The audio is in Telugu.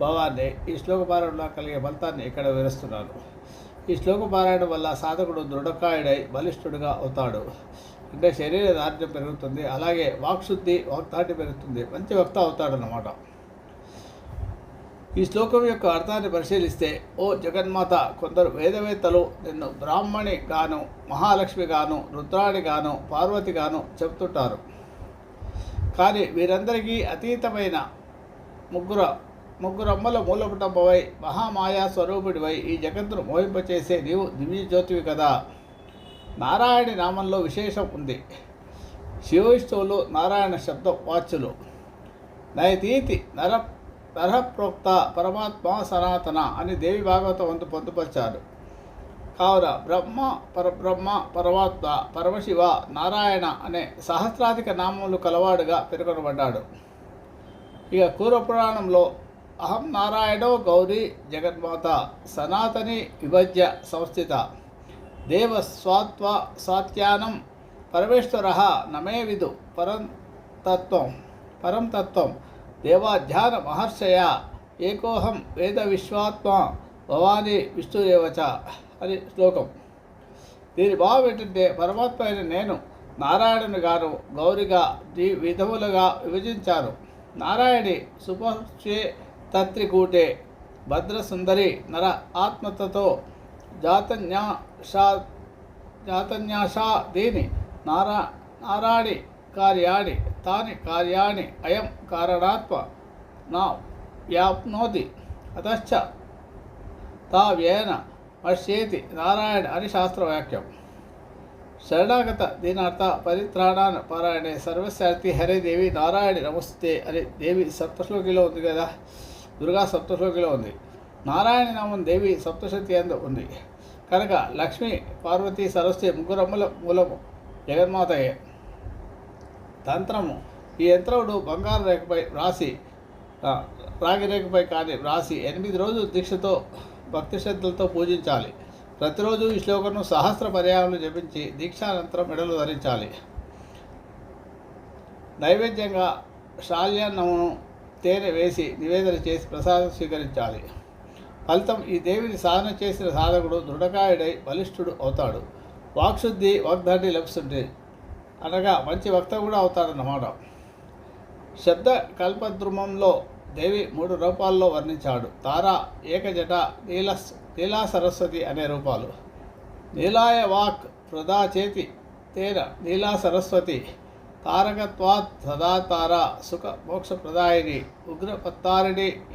భావాన్ని ఈ శ్లోకపారాయణలో కలిగే ఫలితాన్ని ఇక్కడ వివరిస్తున్నాను. ఈ శ్లోక పారాయణం వల్ల సాధకుడు దృఢకాయుడై బలిష్ఠుడుగా అవుతాడు. అంటే శరీర దార్ఢ్యం పెరుగుతుంది అలాగే వాక్శుద్ధి వాక్తాటి పెరుగుతుంది మంచి వక్త అవుతాడనమాట ఈ శ్లోకం యొక్క అర్థాన్ని పరిశీలిస్తే ఓ జగన్మాత కొందరు వేదవేత్తలు నిన్ను బ్రాహ్మణి గాను మహాలక్ష్మి గాను రుద్రాణి గాను పార్వతి గాను చెప్తుంటారు కానీ వీరందరికీ అతీతమైన ముగ్గురు ముగ్గురమ్మల మూలపుటంబవై మహామాయా స్వరూపుడివై ఈ జగత్తును మోహింపచేసే నీవు దివ్య జ్యోతివి కదా. నారాయణి నామంలో విశేషం ఉంది. శివవిష్ణువులు నారాయణ శబ్ద వాచ్యులు నయతీతి నర నరప్రోక్త పరమాత్మ సనాతన అని దేవి భాగవతం వంతు పొందుపరిచారు. కావున బ్రహ్మ పరబ్రహ్మ పరమాత్మ పరమశివ నారాయణ అనే సహస్రాధిక నామములు కలవాడుగా పేర్కొనబడ్డాడు. ఇక కూరపురాణంలో అహం నారాయణో గౌరీ జగన్మాత సనాతని విభజ్య సంస్థిత. దేవ స్వాత్వ సాత్యానం పరమేశ్వర నమే విదు పరం తత్వం పరం తత్వం. దేవాధ్యాన మహర్షయ ఏకోహం వేద విశ్వాత్మ భవానీ విష్ణుదేవచ అని శ్లోకం. దీని భావం ఏంటంటే పరమాత్మ అయిన నేను నారాయణుని గారు గౌరిగా ఈ విధములుగా విభజించారు నారాయణి సుపక్షే తత్రికూటే భద్రసుందరి నర ఆత్మతతో జాతన్యాషా జాతన్యాషా దీని నారా నారాణి కార్యాణి తాని కార్యాణి అయం కారణాత్మ నా వ్యాప్నోతి అతశ్చ తా వ్యయన పశ్యేతి నారాయణ అని శాస్త్రవాక్యం. శరణాగత దీనార్థ పరిత్రాణాన పారాయణే సర్వశాంతి హరే దేవి నారాయణి నమస్తే అని దేవి సప్తశ్లోకిలో ఉంది కదా. దుర్గా సప్తశ్లోకిలో ఉంది. నారాయణ నామం దేవి సప్తశక్తి అందు ఉంది. కనుక లక్ష్మి పార్వతి సరస్వతి ముగ్గురమ్మల మూలము జగన్మాతయే. తంత్రము ఈ యంత్రముడు బంగారు రేఖపై రాసి రాగి రేఖపై కానీ రాసి ఎనిమిది రోజులు దీక్షతో భక్తి శ్రద్ధలతో పూజించాలి. ప్రతిరోజు ఈ శ్లోకను సహస్ర పర్యాయాలు జపించి దీక్షానంతరం మెడలు ధరించాలి. నైవేద్యంగా శాల్యాన్నమును తేనె వేసి నివేదన చేసి ప్రసాదం స్వీకరించాలి. ఫలితం ఈ దేవిని సాధన చేసిన సాధకుడు దృఢకాయుడై బలిష్ఠుడు అవుతాడు. వాక్శుద్ధి వాగ్దాటి లభిస్తుంది అనగా మంచి వక్త కూడా అవుతాడన్నమాట. శబ్ద కల్పద్రుమంలో దేవి మూడు రూపాల్లో వర్ణించాడు. తార ఏకజట నీల నీలా సరస్వతి అనే రూపాలు. నీలాయ వాక్ ప్రదా చేతి తేన నీలా సరస్వతి. తారకత్వాత్ సదా తార సుఖ మోక్ష ప్రదాయిని ఉగ్రపత్తారిణి